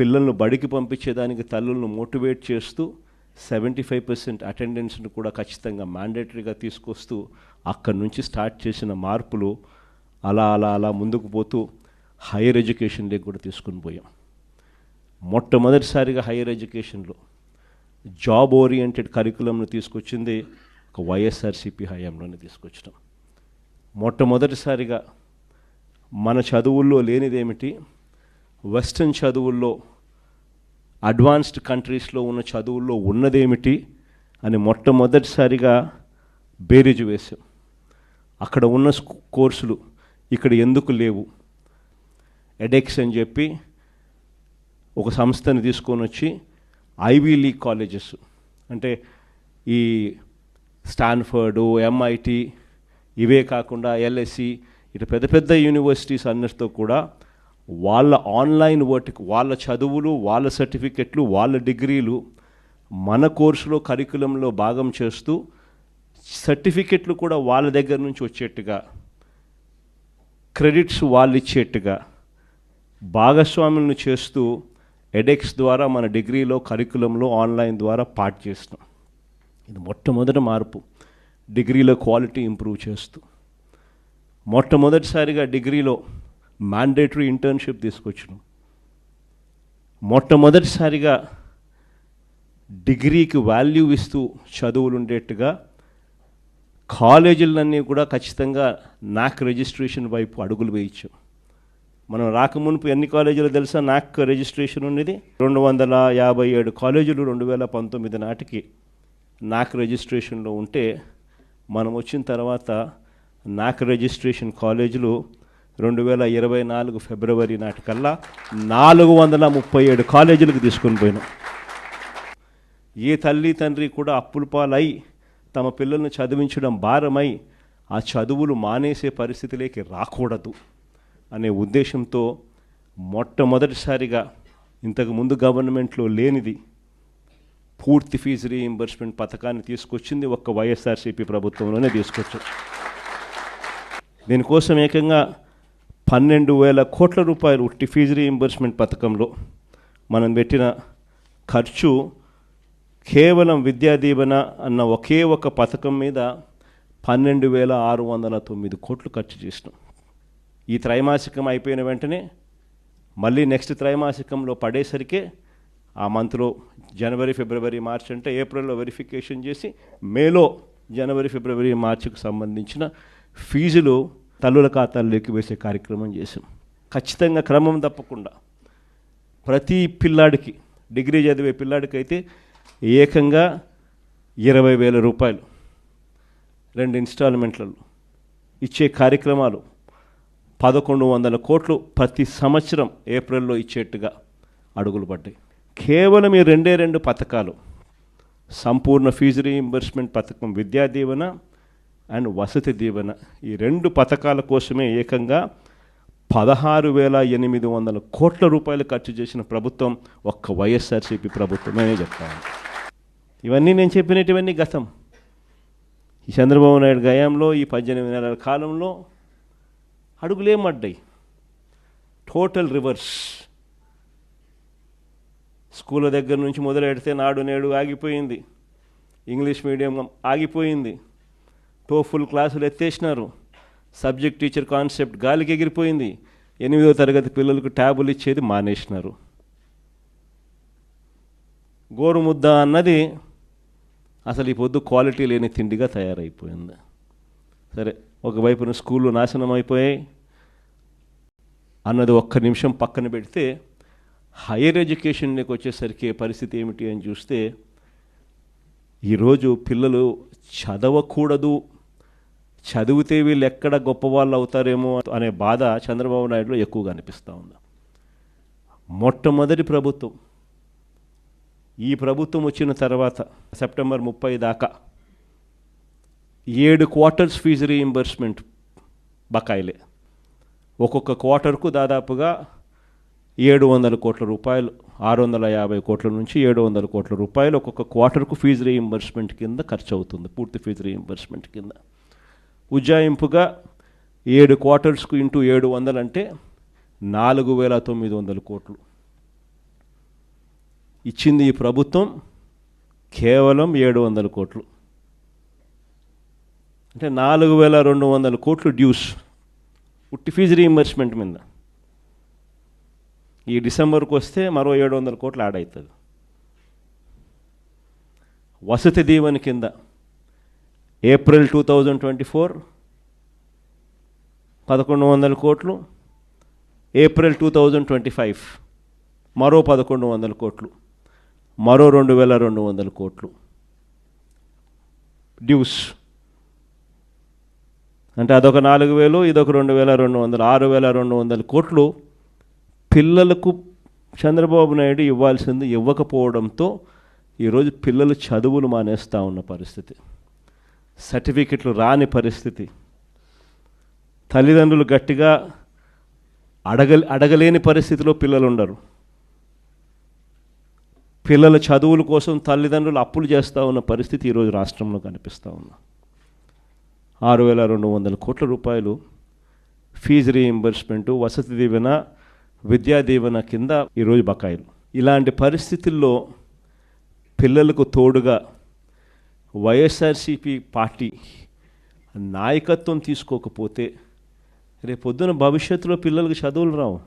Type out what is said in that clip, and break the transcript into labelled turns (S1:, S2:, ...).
S1: పిల్లలను బడికి పంపించేదానికి తల్లులను మోటివేట్ చేస్తూ సెవెంటీ ఫైవ్ పర్సెంట్ అటెండెన్స్ను కూడా ఖచ్చితంగా మ్యాండేటరీగా తీసుకొస్తూ అక్కడి నుంచి స్టార్ట్ చేసిన మార్పులు అలా అలా అలా ముందుకు పోతూ హైయర్ ఎడ్యుకేషన్లోకి కూడా తీసుకుని పోయాం. మొట్టమొదటిసారిగా హైయర్ ఎడ్యుకేషన్లో జాబ్ ఓరియంటెడ్ కరికులంను తీసుకొచ్చింది ఒక వైఎస్ఆర్సీపీ హయాంలోనే తీసుకొచ్చినాం. మొట్టమొదటిసారిగా మన చదువుల్లో లేనిదేమిటి? వెస్ట్రన్ చదువుల్లో అడ్వాన్స్డ్ కంట్రీస్లో ఉన్న చదువుల్లో ఉన్నదేమిటి అని మొట్టమొదటిసారిగా బేరీజు వేశాం. అక్కడ ఉన్న కోర్సులు ఇక్కడ ఎందుకు లేవు? ఎడెక్స్ అని చెప్పి ఒక సంస్థని తీసుకొని వచ్చి ఐవీ లీగ్ కాలేజెస్ అంటే ఈ స్టాన్ఫర్డు ఎంఐటి ఇవే కాకుండా ఎల్ఎస్సి ఇటు పెద్ద పెద్ద యూనివర్సిటీస్ అన్నిటితో కూడా వాళ్ళ ఆన్లైన్ వర్టిక్ వాళ్ళ చదువులు వాళ్ళ సర్టిఫికెట్లు వాళ్ళ డిగ్రీలు మన కోర్సులో కరికులంలో భాగం చేస్తూ సర్టిఫికెట్లు కూడా వాళ్ళ దగ్గర నుంచి వచ్చేట్టుగా క్రెడిట్స్ వాళ్ళు ఇచ్చేట్టుగా భాగస్వాములను చేస్తూ ఎడెక్స్ ద్వారా మన డిగ్రీలో కరికులంలో ఆన్లైన్ ద్వారా పాట్ చేస్తున్నాం. ఇది మొట్టమొదటి మార్పు. డిగ్రీలో క్వాలిటీ ఇంప్రూవ్ చేస్తూ. మొట్టమొదటిసారిగా డిగ్రీలో మ్యాండేటరీ ఇంటర్న్షిప్ తీసుకొచ్చినాం. మొట్టమొదటిసారిగా డిగ్రీకి వాల్యూ ఇస్తూ చదువులు ఉండేట్టుగా కాలేజీలన్నీ కూడా ఖచ్చితంగా నాక్ రిజిస్ట్రేషన్ వైపు అడుగులు వేయించాం. మనం రాకమునుపు ఎన్ని కాలేజీలు తెలుసా? నాక్ రిజిస్ట్రేషన్ ఉన్నది రెండు వందల యాభై ఏడు కాలేజీలు రెండు వేల పంతొమ్మిది నాటికి నాక్ రిజిస్ట్రేషన్లో ఉంటే మనం వచ్చిన తర్వాత నాక్ రిజిస్ట్రేషన్ కాలేజీలు రెండు వేల ఇరవై నాలుగు ఫిబ్రవరి నాటికల్లా నాలుగు వందల ముప్పై ఏడు కాలేజీలకు తీసుకొని పోయినాం. ఏ తల్లి తండ్రి కూడా అప్పుల పాలై తమ పిల్లల్ని చదివించడం భారమై ఆ చదువులు మానేసే పరిస్థితిలోకి రాకూడదు అనే ఉద్దేశంతో మొట్టమొదటిసారిగా ఇంతకు ముందు గవర్నమెంట్లో లేనిది పూర్తి ఫీజు రీయింబర్స్మెంట్ పథకాన్ని తీసుకొచ్చింది ఒక్క వైఎస్ఆర్సీపీ ప్రభుత్వంలోనే తీసుకొచ్చారు. దీనికోసం ఏకంగా పన్నెండు వేల కోట్ల రూపాయలు ఉట్టి ఫీజు రీయింబర్స్మెంట్ పథకంలో మనం పెట్టిన ఖర్చు కేవలం విద్యా దీవెన అన్న ఒకే ఒక పథకం మీద పన్నెండు వేల ఆరు వందల తొమ్మిది కోట్లు ఖర్చు చేసినాం. ఈ త్రైమాసికం అయిపోయిన వెంటనే మళ్ళీ నెక్స్ట్ త్రైమాసికంలో పడేసరికే ఆ మంత్లో జనవరి ఫిబ్రవరి మార్చ్ అంటే ఏప్రిల్లో వెరిఫికేషన్ చేసి మేలో జనవరి ఫిబ్రవరి మార్చికి సంబంధించిన ఫీజులు తల్లుల ఖాతాల్లోకి వేసే కార్యక్రమం చేసాం ఖచ్చితంగా క్రమం తప్పకుండా. ప్రతి పిల్లాడికి డిగ్రీ చదివే పిల్లాడికి అయితే ఏకంగా ఇరవై వేల రూపాయలు రెండు ఇన్స్టాల్మెంట్లలో ఇచ్చే కార్యక్రమాలు పదకొండు వందల కోట్లు ప్రతి సంవత్సరం ఏప్రిల్లో ఇచ్చేట్టుగా అడుగులు పడ్డాయి. కేవలం ఈ రెండే రెండు పథకాలు సంపూర్ణ ఫీజు రీఇంబర్స్మెంట్ పథకం విద్యా దీవెన అండ్ వసతి దీవెన. ఈ రెండు పథకాల కోసమే ఏకంగా పదహారు వేల ఎనిమిది వందల కోట్ల రూపాయలు ఖర్చు చేసిన ప్రభుత్వం ఒక్క వైఎస్ఆర్సీపీ ప్రభుత్వమే చెప్తాను. ఇవన్నీ నేను చెప్పినటువన్నీ గతం. ఈ చంద్రబాబు నాయుడు గయాంలో ఈ పద్దెనిమిది నెలల కాలంలో అడుగులేమడ్డాయి టోటల్ రివర్స్ స్కూళ్ళ దగ్గర నుంచి మొదలెడితే నాడు నేడు ఆగిపోయింది. ఇంగ్లీష్ మీడియం ఆగిపోయింది. టోఫుల్ క్లాసులు ఎత్తేసినారు. సబ్జెక్ట్ టీచర్ కాన్సెప్ట్ గాలికి ఎగిరిపోయింది. ఎనిమిదో తరగతి పిల్లలకు ట్యాబులు ఇచ్చేది మానేసినారు. గోరుముద్ద అన్నది అసలు ఈ పొద్దు క్వాలిటీ లేని తిండిగా తయారైపోయింది. సరే ఒకవైపున స్కూళ్ళు నాశనం అయిపోయాయి. అన్నది ఒక్క నిమిషం పక్కన పెడితే హైయర్ ఎడ్యుకేషన్లోకి వచ్చేసరికి పరిస్థితి ఏమిటి అని చూస్తే ఈరోజు పిల్లలు చదవకూడదు. చదివితే వీళ్ళు ఎక్కడ గొప్పవాళ్ళు అవుతారేమో అనే బాధ చంద్రబాబు నాయుడులో ఎక్కువగా అనిపిస్తూ ఉంది. మొట్టమొదటి ప్రభుత్వం ఈ ప్రభుత్వం వచ్చిన తర్వాత సెప్టెంబర్ ముప్పై దాకా ఏడు క్వార్టర్స్ ఫీజు రీఇంబర్స్మెంట్ బకాయిలే. ఒక్కొక్క క్వార్టర్కు దాదాపుగా ఏడు వందల కోట్ల రూపాయలు ఆరు వందల యాభై కోట్ల నుంచి ఏడు వందల కోట్ల రూపాయలు ఒక్కొక్క క్వార్టర్కు ఫీజు రీఇంబర్స్మెంట్ కింద ఖర్చు అవుతుంది పూర్తి ఫీజు రీఇంబర్స్మెంట్ కింద. ఉజ్జాయింపుగా ఏడు క్వార్టర్స్కు ఇంటూ ఏడు వందలు అంటే నాలుగు వేల తొమ్మిది వందల కోట్లు. ఇచ్చింది ఈ ప్రభుత్వం కేవలం ఏడు వందల కోట్లు. అంటే నాలుగు వేల రెండు వందల కోట్లు డ్యూస్ ఉట్టి ఫీజు రీఇంబర్స్మెంట్ మీద. ఈ డిసెంబర్కి వస్తే మరో ఏడు వందల కోట్లు యాడ్ అవుతుంది వసతి దీవెన కింద April two thousand twenty four పదకొండు వందల కోట్లు April two thousand twenty five మరో పదకొండు వందల కోట్లు మరో రెండు వేల రెండు వందల కోట్లు. డ్యూస్. అంటే అదొక నాలుగు వేలు ఇదొక రెండు వేల రెండు వందలు ఆరు వేల రెండు వందల కోట్లు పిల్లలకు చంద్రబాబు నాయుడు ఇవ్వాల్సింది ఇవ్వకపోవడంతో ఈరోజు పిల్లలు చదువులు మానేస్తూ ఉన్న పరిస్థితి. సర్టిఫికెట్లు రాని పరిస్థితి. తల్లిదండ్రులు గట్టిగా అడగ అడగలేని పరిస్థితిలో పిల్లలు ఉండరు పిల్లల చదువుల కోసం తల్లిదండ్రులు అప్పులు చేస్తూ ఉన్న పరిస్థితి ఈరోజు రాష్ట్రంలో కనిపిస్తూ ఉంది. ఆరు వేల రెండు వందల కోట్ల రూపాయలు ఫీజు రీఎంబర్స్మెంటు వసతి దీవెన విద్యా దీవెన కింద ఈరోజు బకాయిలు. ఇలాంటి పరిస్థితుల్లో పిల్లలకు తోడుగా వైఎస్ఆర్సిపి పార్టీ నాయకత్వం తీసుకోకపోతే రేపొద్దున భవిష్యత్తులో పిల్లలకు చదువులు రావు.